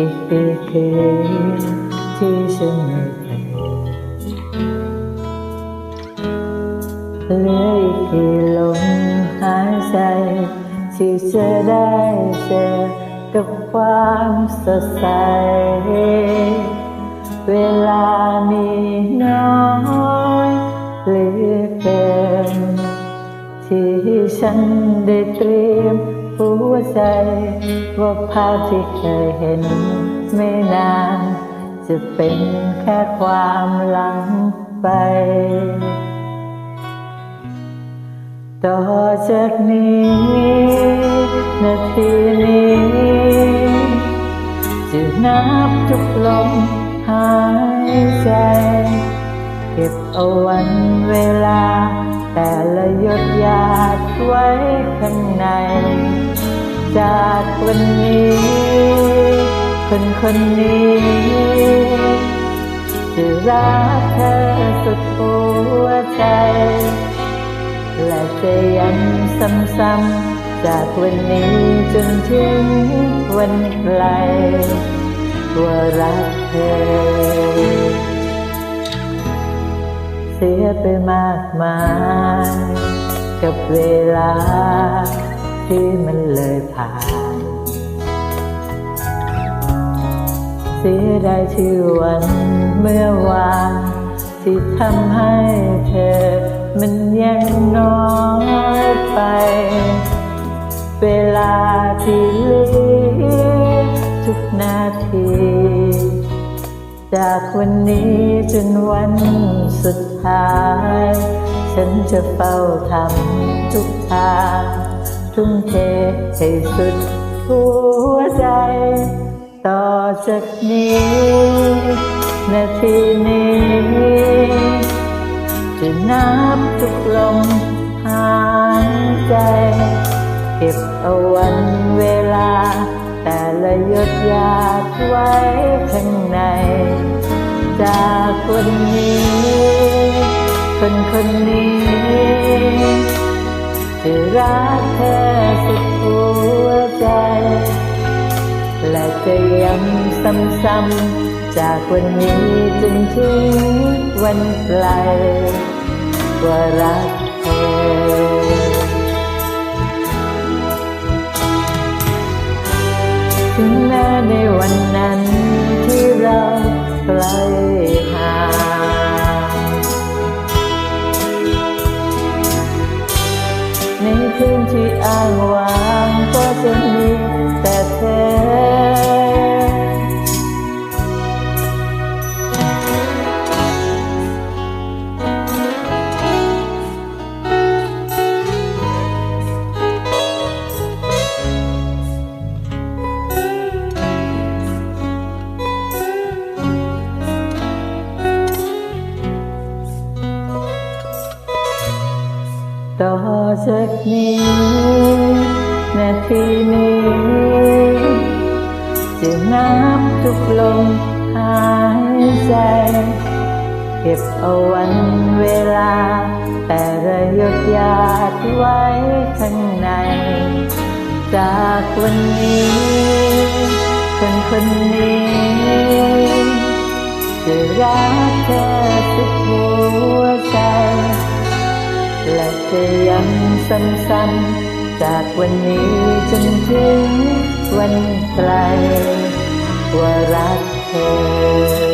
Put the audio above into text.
จะมีเธอเหลืออีกกี่ลมหายใจ ที่จะได้เจอกับความสดใส เวลามีน้อยเหลือเกินที่ฉันได้เตรียม หัวใจว่าภาพที่เคยเห็นไม่นาน จะเป็นแค่ความหลังไป ต่อจากนี้ นาทีนี้ จะนับทุกลมหายใจ เก็บเอาวันเวลา แต่ละหยดหยาดไว้ข้างใน จากวันนี้ คนคนนี้จะรักเธอสุดหัวใจ และจะย้ำซ้ำๆจากวันนี้จนถึงวันไกลว่ารักเธอเสียไปมากมายกับเวลาที่มันเลยผ่าน เสียดายชื่อวันเมื่อวานที่ทำให้เธอ มันยังน้อยไป เวลาที่เหลือทุกนาที จากวันนี้จนวันสุดท้าย ฉันจะเฝ้าทำทุกทาง ทุ่มเทให้สุดหัวใจ ต่อจากนี้นาทีนี้จะนับทุกลมหายใจ เก็บเอาวันเวลา แต่ละหยดยาดไว้ข้างใน จากวันนี้ คนคนนี้จะรัก จะย้ำซ้ำๆจากวันนี้จนถึงวันไกลว่ารักเธอถึงแม้ในวันนั้นที่เราไกล ต่อจากนี้นาทีนี้ จะนับทุกลมหายใจ เก็บเอาวันเวลา แต่ระยดหยาดไว้ข้างใน จากวันนี้ คนคนนี้ จะรัก จะย้ำซ้ำๆจากวันนี้จนถึงวันไกลว่ารักเธอ